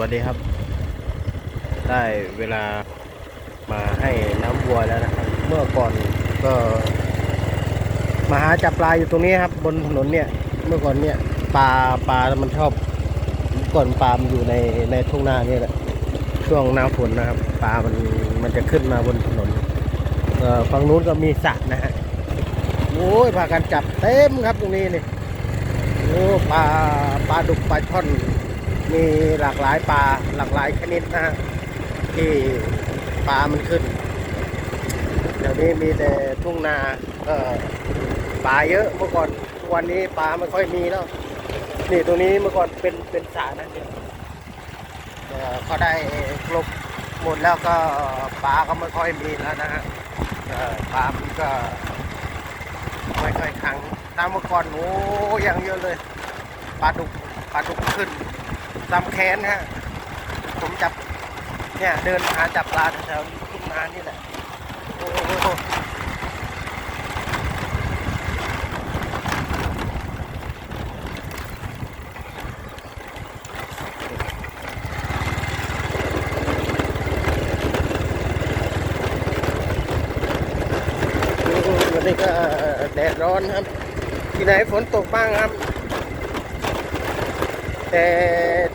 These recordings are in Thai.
วัสดีครับ ได้เวลามาให้น้ำวัวแล้วนะครับ เมื่อก่อนก็ มาหาจับปลาอยู่ตรงนี้ครับ บนถนนเนี่ย เมื่อก่อนเนี่ยปลาปลามันชอบเมื่อก่อนปลามันอยู่ในในทุ่งนาเนี่ยแหละช่วงหน้าฝนนะครับปลามันมันจะขึ้นมาบนถนนเอ่อฝั่งนู้นก็มีสระนะฮะโอ้ยพากันจับเต็มครับตรงนี้นี่โอ้ปลาปลาดุกปลาช่อน มีหลากหลายปลาหลากหลายชนิดนะที่ปลามันขึ้น เดี๋ยวนี้มีแต่ทุ่งนาก็ปลาเยอะเมื่อก่อนทุกวันนี้ปลาไม่ค่อยมีแล้วนี่ตรงนี้เมื่อก่อนเป็นเป็นสระนะเนี่ยเออเขาได้กลบหมดแล้วก็ปลาก็ไม่ค่อยมีแล้วนะฮะปลามันก็ไม่ค่อยขังถ้าเมื่อก่อนโอ้ยังเยอะเลยปลาดุกปลาดุกขึ้น ตามแค้นฮะ ผมจับ เนี่ย เดินหาจับปลาแถวๆทุ่งนานี่แหละโอ้โหนี่ก็แดดร้อนครับ ที่ไหนฝนตกบ้างครับ แต่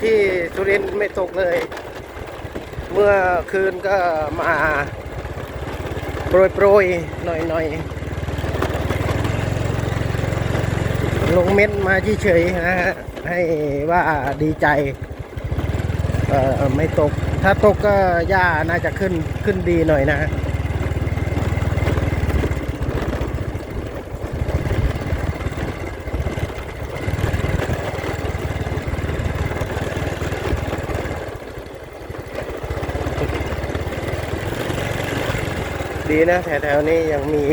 ที่สุรินทร์ไม่ตกเลย เมื่อคืนก็มาโปรยโปรยหน่อยหน่อยๆลงเม็ดมาเฉยๆนะฮะให้ว่าดีใจเอ่อไม่ตก ถ้าตกก็หญ้าน่าจะขึ้นขึ้นดีหน่อยนะ นะแถวๆนี้ยังมี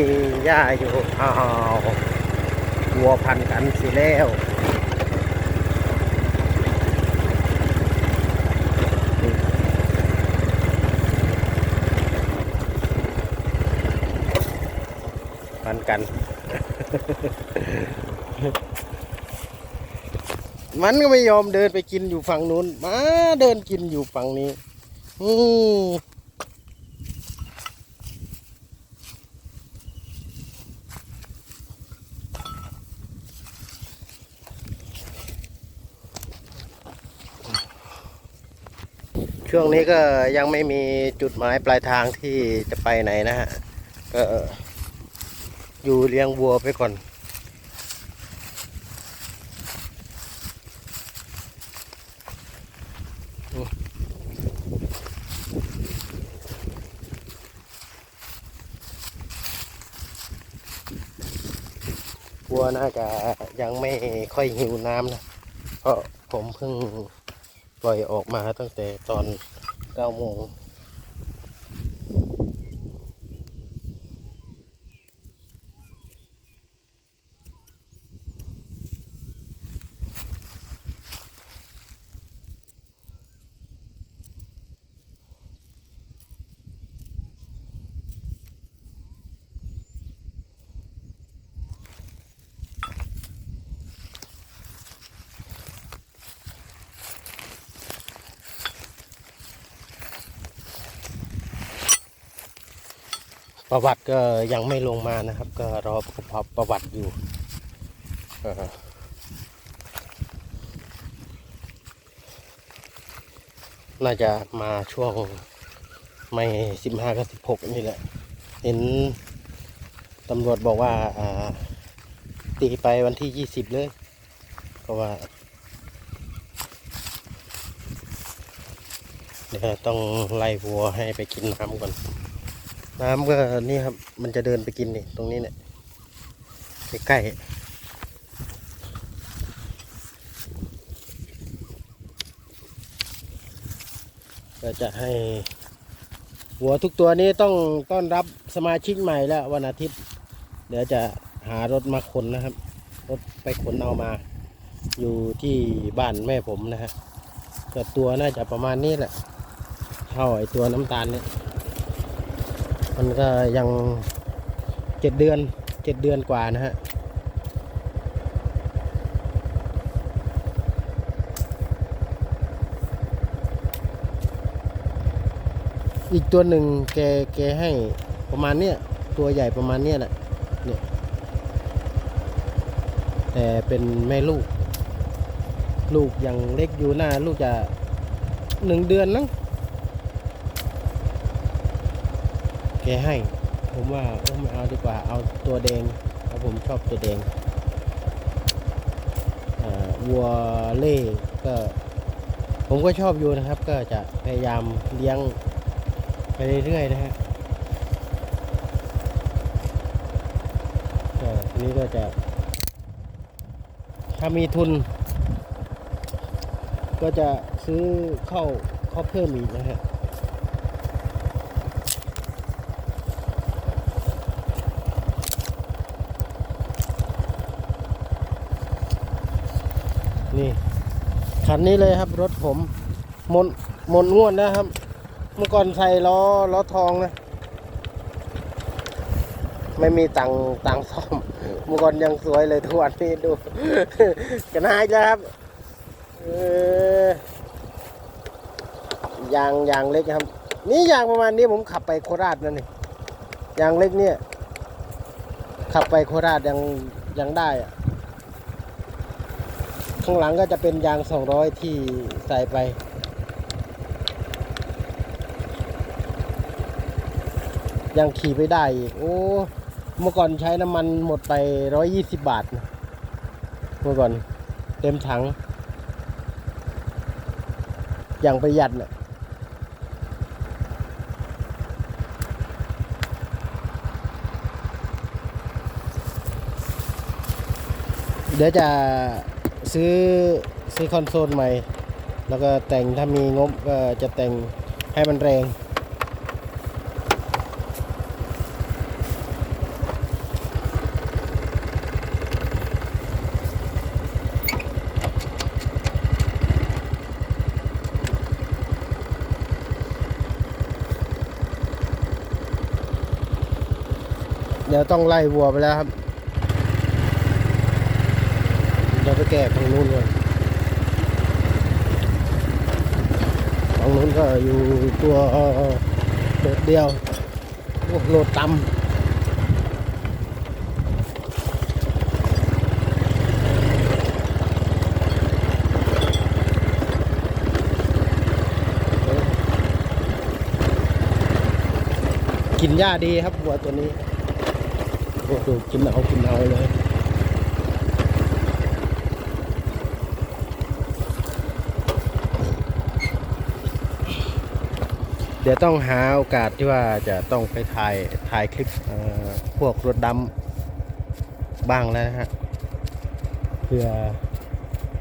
หญ้าอยู่ อ้าววัวพันกันสิแล้วพันกัน มันก็ไม่ยอมเดินไปกินอยู่ฝั่งนู้น มาเดินกินอยู่ฝั่งนี้ อืม ช่วงนี้ก็ยังไม่มีจุดหมายปลายทางที่จะไปไหนนะฮะ ก็อยู่เลี้ยงวัวไปก่อน วัวน่าจะยังไม่ค่อยหิวน้ำนะ เพราะผมเพิ่ง ปล่อยออกมาตั้งแต่ตอนเก้าโมง ประวัติก็ยังไม่ลงมานะครับ ก็รอประประวัติอยู่น่าจะมาช่วงไม่สิบห้ากับสิบหกนี่แหละ เห็นตำรวจบอกว่าตีไปวันที่ยี่สิบเลย เพราะว่า เดี๋ยวต้องไล่วัวให้ไปกินน้ำก่อน น้ำก็นี่ครับ มันจะเดินไปกินนี่ตรงนี้เนี่ยใกล้ๆก็จะให้ หัวทุกตัวนี้ต้องต้อนรับสมาชิกใหม่แล้ววันอาทิตย์ เดี๋ยวจะหารถมาขนนะครับ รถไปขนเอามา อยู่ที่บ้านแม่ผมนะฮะก็ตัวน่าจะประมาณนี้แหละเท่าไอตัวน้ำตาลเนี่ย มันก็ยังเจ็ดเดือนเจ็ดเดือนกว่านะฮะอีกตัวหนึ่งแกแกให้ประมาณเนี้ยตัวใหญ่ประมาณเนี้ยแหละเนี่ยแต่เป็นแม่ลูก ลูกยังเล็กอยู่หน้าลูกจะหนึ่งเดือนนั้ง กให้ ผมว่าโอ้ไม่เอาดีกว่าเอาตัวแดงเพราะผมชอบตัวแดงวัวเล่ก็ ผมก็ชอบอยู่นะครับ ก็จะพยายามเลี้ยงไปเรื่อยๆนะฮะทีนี้ก็จะ ถ้ามีทุน ก็จะซื้อเข้าเข้าเพิ่มอีกนะฮะ นี่คันนี้เลยครับ รถผมหมดหมดง่วดนะครับ เมื่อก่อนใส่ล้อล้อทองนะ ไม่มีตังตังซ่อม เมื่อก่อนยังสวยเลยทุกวันนี้ดูกันหายแล้วครับยางยางเล็กครับ นี่ยางประมาณนี้ผมขับไปโคราชนั่นนี่ยางเล็กเนี่ย ขับไปโคราชยังยังได้อะ ข้างหลังก็จะเป็นยาง 200 ที่ใส่ไปยังขี่ไปได้อีก โอ้ เมื่อก่อนใช้น้ำมันหมดไป 120 บาท เมื่อก่อนเต็มถัง อย่างประหยัดน่ะเดี๋ยวจะ ซื้อซื้อคอนโซลใหม่ แล้วก็แต่งถ้ามีงบก็จะแต่งให้มันแรงเดี๋ยวต้องไล่วัวไปแล้วครับ เดี๋ยวไปแก้ทางนู้นเลยทางนู้นก็อยู่ตัวโดดเดียวโอ้โหโหลดต่ำกินหญ้าดีครับวัวตัวนี้โอ้โหกินเอากินเอาเลย ดี๋ยวต้องหาโอกาสที่ว่าจะต้องไปถ่ายถ่ายคลิปพวกรถดำบ้างแล้วนะฮะเพื่อ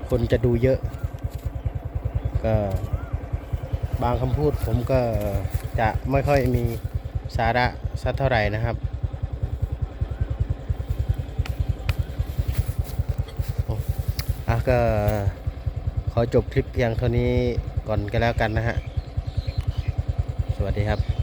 คนจะดูเยอะ ก็บางคำพูดผมก็จะไม่ค่อยมีสาระสักเท่าไหร่นะครับ อะก็ขอจบคลิปเพียงเท่านี้ก่อนก็แล้วกันนะฮะ วัสดีครับ